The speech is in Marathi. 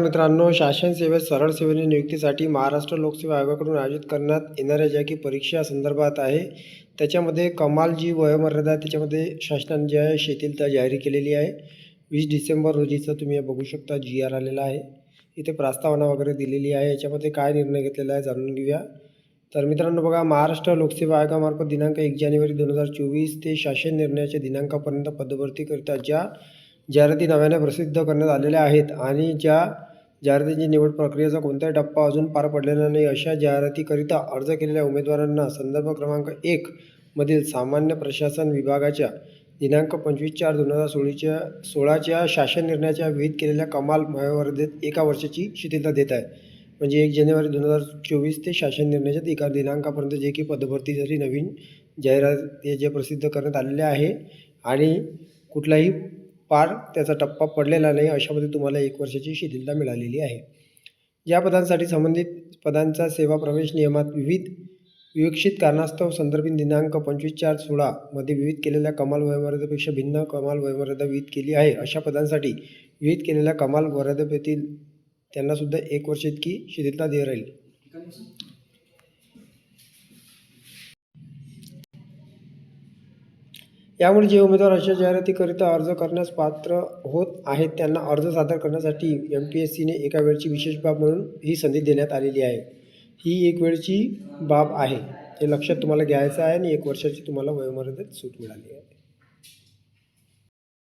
मित्रांनो शासन सेवेत सरळ सेवेने नियुक्तीसाठी महाराष्ट्र लोकसेवा आयोगाकडून आयोजित करण्यात येणाऱ्या ज्या की परीक्षा संदर्भात आहे त्याच्यामध्ये कमाल जी वयोमर्यादा आहे त्याच्यामध्ये शासनाने जे आहे शेतील त्या जाहीर केलेली आहे. वीस डिसेंबर रोजीचं तुम्ही बघू शकता जी आर आलेला आहे. इथे प्रस्तावना वगैरे दिलेली आहे याच्यामध्ये काय निर्णय घेतलेला आहे जाणून घेऊया. तर मित्रांनो बघा महाराष्ट्र लोकसेवा आयोगामार्फत दिनांक एक जानेवारी दोन हजार चोवीस ते शासन निर्णयाच्या दिनांकापर्यंत पदभरतीकरिता ज्या जाहिराती नव्याने प्रसिद्ध करण्यात आलेल्या आहेत आणि ज्या जाहिरातींची निवड प्रक्रियेचा कोणताही टप्पा अजून पार पडलेला नाही. अशा जाहिरातीकरिता अर्ज केलेल्या उमेदवारांना संदर्भ क्रमांक एक मधील सामान्य प्रशासन विभागाच्या दिनांक पंचवीस चार दोन हजार सोळीच्या सोळाच्या शासन निर्णयाच्या विहित केलेल्या कमाल वयोमर्यादेत एका वर्षाची शिथिलता देत आहे. म्हणजे एक जानेवारी दोन हजार चोवीस ते शासन निर्णयाच्या एका दिनांकापर्यंत जे की पदभरतीसाठी नवीन जाहिरात जे प्रसिद्ध करण्यात आलेले आहे आणि कुठलाही पार त्याचा टप्पा पडलेला नाही अशामध्ये तुम्हाला एक वर्षाची शिथिलता मिळालेली आहे. या पदांसाठी संबंधित पदांचा सेवा प्रवेश नियमात विविध विवक्षित कारणास्तव संदर्भित दिनांक पंचवीस चार सोळामध्ये विविध केलेल्या कमाल वयमर्यादेपेक्षा भिन्न कमाल वयमर्यादा विहित केली आहे. अशा पदांसाठी विहित केलेल्या कमाल मर्यादेतील त्यांनासुद्धा एक वर्ष इतकी शिथिलता दे राहील. यामुळे जे उमेदवार अशा जाहिरातीकरिता अर्ज करण्यास पात्र होत आहेत त्यांना अर्ज सादर करण्यासाठी एम पी एस सीने एका वेळची विशेष बाब म्हणून ही संधी देण्यात आलेली आहे. ही एक वेळची बाब आहे. हे लक्षात तुम्हाला घ्यायचं आहे आणि एक वर्षाची तुम्हाला वयोमर्यादेत सूट मिळाली आहे.